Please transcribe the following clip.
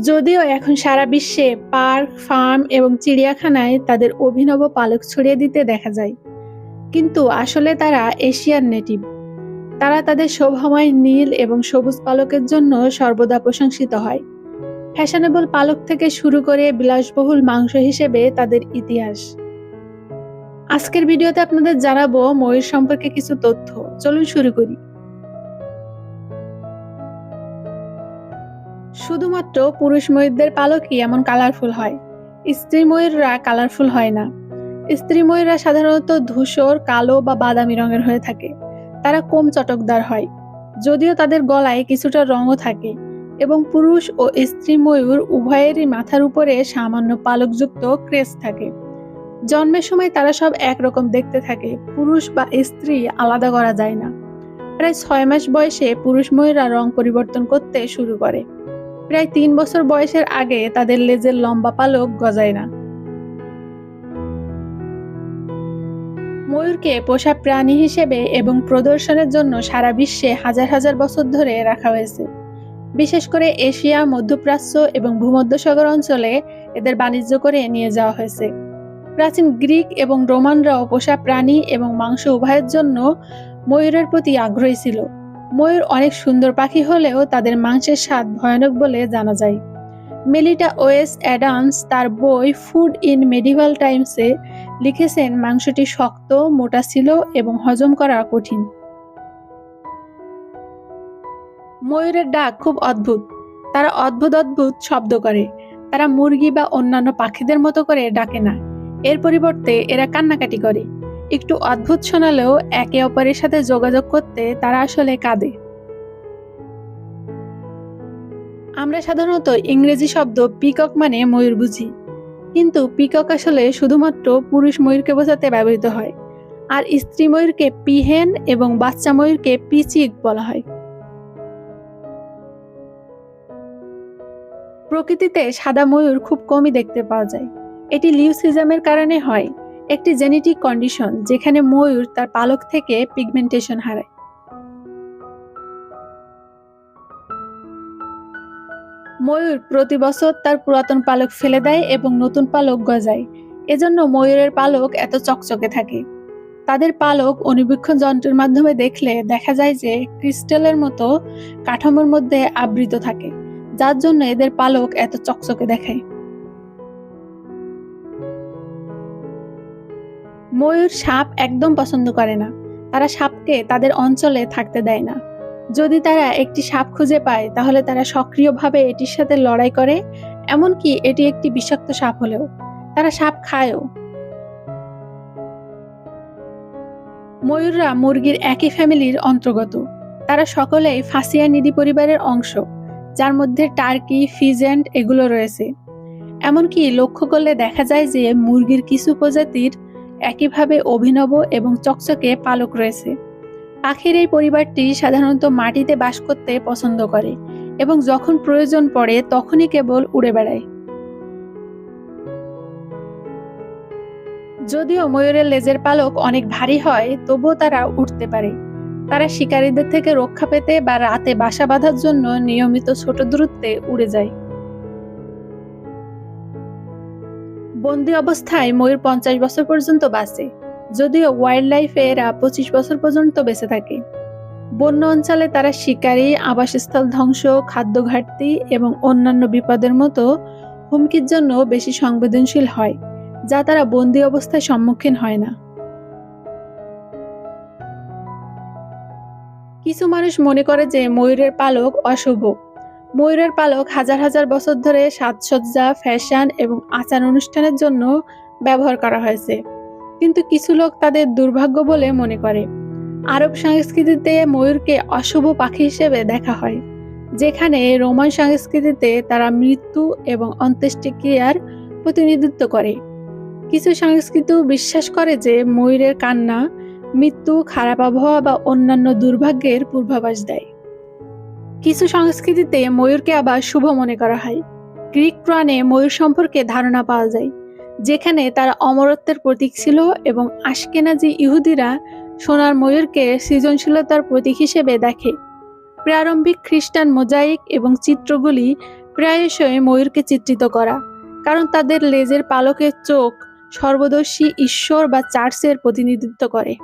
যদিও এখন সারা বিশ্বে পার্ক, ফার্ম এবং চিড়িয়াখানায় তাদের অভিনব পালক ছড়িয়ে দিতে দেখা যায়। কিন্তু আসলে তারা এশিয়ান নেটিভ। তারা তাদের শোভাময় নীল এবং সবুজ পালকের জন্য সর্বদা প্রশংসিত হয়। ফ্যাশনেবল পালক থেকে শুরু করে বিলাসবহুল মাংস হিসেবে তাদের ইতিহাস। আজকের ভিডিওতে আপনাদের জানাব ময়ূর সম্পর্কে কিছু তথ্য। চলুন শুরু করি। শুধুমাত্র পুরুষ ময়ূরদের পালকই এমন কালারফুল হয়। স্ত্রী ময়ূররা কালারফুল হয় না। স্ত্রী ময়ূররা সাধারণত ধূসর, কালো বা বাদামি রঙের হয়ে থাকে। তারা কম চটকদার হয়। যদিও তাদের গলায় কিছুটা রঙও থাকে এবং পুরুষ ও স্ত্রী ময়ূর উভয়েরই মাথার উপরে সামান্য পালকযুক্ত ক্রেস থাকে। জন্মের সময় তারা সব একরকম দেখতে থাকে। পুরুষ বা স্ত্রী আলাদা করা যায় না। প্রায় ছয় মাস বয়সে পুরুষ ময়ূররা রং পরিবর্তন করতে শুরু করে। প্রায় তিন বছর বয়সের আগে তাদের লেজের লম্বা পালক গজায় না। ময়ূরকে পোষা প্রাণী হিসেবে এবং প্রদর্শনের জন্য সারা বিশ্বে হাজার হাজার বছর ধরে রাখা হয়েছে। বিশেষ করে এশিয়া, মধ্যপ্রাচ্য এবং ভূমধ্যসাগর অঞ্চলে এদের বাণিজ্য করে নিয়ে যাওয়া হয়েছে। প্রাচীন গ্রিক এবং রোমানরাও পোষা প্রাণী এবং মাংস উভয়ের জন্য ময়ূরের প্রতি আগ্রহী ছিল। ময়ূর অনেক সুন্দর পাখি হলেও তাদের মাংসের স্বাদ ভয়ানক বলে জানা যায়। মেলিটা ওয়েস অ্যাডামস তার বই ফুড ইন মেডিভাল টাইমসে লিখেছেন, মাংসটি শক্ত, মোটা ছিল এবং হজম করা কঠিন। ময়ূরের ডাক খুব অদ্ভুত। তারা অদ্ভুত অদ্ভুত শব্দ করে। তারা মুরগি বা অন্যান্য পাখিদের মতো করে ডাকে না। এর পরিবর্তে এরা কান্নাকাটি করে। একটু অদ্ভুত শোনালেও একে অপরের সাথে যোগাযোগ করতে তারা আসলে কাঁদে। আমরা সাধারণত ইংরেজি শব্দ পিকক মানে ময়ূর বুঝি। কিন্তু পিকক আসলে শুধুমাত্র পুরুষ ময়ূরকে বোঝাতে ব্যবহৃত হয়। আর স্ত্রী ময়ূরকে পিহেন এবং বাচ্চা ময়ূরকে পিচিক বলা হয়। প্রকৃতিতে সাদা ময়ূর খুব কমই দেখতে পাওয়া যায়। এটি লিউসিজমের কারণে হয়। একটি জেনেটিক কন্ডিশন যেখানে ময়ূর তার পালক থেকে পিগমেন্টেশন হারায়। ময়ূর প্রতি বছর তার পুরাতন পালক ফেলে দেয় এবং নতুন পালক গজায়। এজন্য ময়ূরের পালক এত চকচকে থাকে। তাদের পালক অনুবীক্ষণ যন্ত্রের মাধ্যমে দেখলে দেখা যায় যে ক্রিস্টালের মতো কাঠামোর মধ্যে আবৃত থাকে, যার জন্য এদের পালক এত চকচকে দেখায়। ময়ূর সাপ একদম পছন্দ করে না। তারা সাপকে তাদের অঞ্চলে থাকতে দেয় না। যদি তারা একটি সাপ খুঁজে পায়, তাহলে তারা সক্রিয়ভাবে এটির সাথে লড়াই করে, এমনকি এটি একটি বিষাক্ত সাপ হলেও। তারা সাপ খায়ও। ময়ূররা মুরগির একই ফ্যামিলির অন্তর্গত। তারা সকলেই ফাসিয়া নিডি পরিবারের অংশ, যার মধ্যে টার্কি, ফিজেন্ট এগুলো রয়েছে। এমনকি লক্ষ্য করলে দেখা যায় যে মুরগির কিছু প্রজাতির একইভাবে অভিনব এবং চকচকে পালক রয়েছে। পাখির এই পরিবারটি সাধারণত মাটিতে বাস করতে পছন্দ করে এবং যখন প্রয়োজন পড়ে তখনই কেবল উড়ে বেড়ায়। যদিও ময়ূরের লেজের পালক অনেক ভারী হয়, তবুও তারা উঠতে পারে। তারা শিকারীদের থেকে রক্ষা পেতে বা রাতে বাসা বাঁধার জন্য নিয়মিত ছোট দূরত্বে উড়ে যায়। বন্দি অবস্থায় ময়ূর পঞ্চাশ বছর পর্যন্ত বাঁচে, যদিও ওয়াইল্ড লাইফে এরা পঁচিশ বছর পর্যন্ত বেঁচে থাকে। বন্য অঞ্চলে তারা শিকারী, আবাসস্থল ধ্বংস, খাদ্য ঘাটতি এবং অন্যান্য বিপদের মতো হুমকির জন্য বেশি সংবেদনশীল হয়, যা তারা বন্দি অবস্থায় সম্মুখীন হয় না। কিছু মানুষ মনে করে যে ময়ূরের পালক অশুভ। ময়ূরের পালক হাজার হাজার বছর ধরে সাজসজ্জা, ফ্যাশন এবং আচার অনুষ্ঠানের জন্য ব্যবহার করা হয়েছে। কিন্তু কিছু লোক তাদের দুর্ভাগ্য বলে মনে করে। আরব সংস্কৃতিতে ময়ূরকে অশুভ পাখি হিসেবে দেখা হয়, যেখানে রোমান সংস্কৃতিতে তারা মৃত্যু এবং অন্ত্যেষ্টিক্রিয়ার প্রতিনিধিত্ব করে। কিছু সংস্কৃতি বিশ্বাস করে যে ময়ূরের কান্না, মৃত্যু, খারাপ আবহাওয়া বা অন্যান্য দুর্ভাগ্যের পূর্বাভাস দেয়। কিছু সংস্কৃতিতে ময়ূরকে আবার শুভ মনে করা হয়। গ্রিক প্রাণে ময়ূর সম্পর্কে ধারণা পাওয়া যায়, যেখানে তারা অমরত্বের প্রতীক ছিল এবং আশকেনাজি ইহুদিরা সোনার ময়ূরকে সৃজনশীলতার প্রতীক হিসেবে দেখে। প্রারম্ভিক খ্রিস্টান মোজাইক এবং চিত্রগুলি প্রায়শই ময়ূরকে চিত্রিত করা, কারণ তাদের লেজের পালকের চোখ সর্বদর্শী ঈশ্বর বা চার্চের প্রতিনিধিত্ব করে।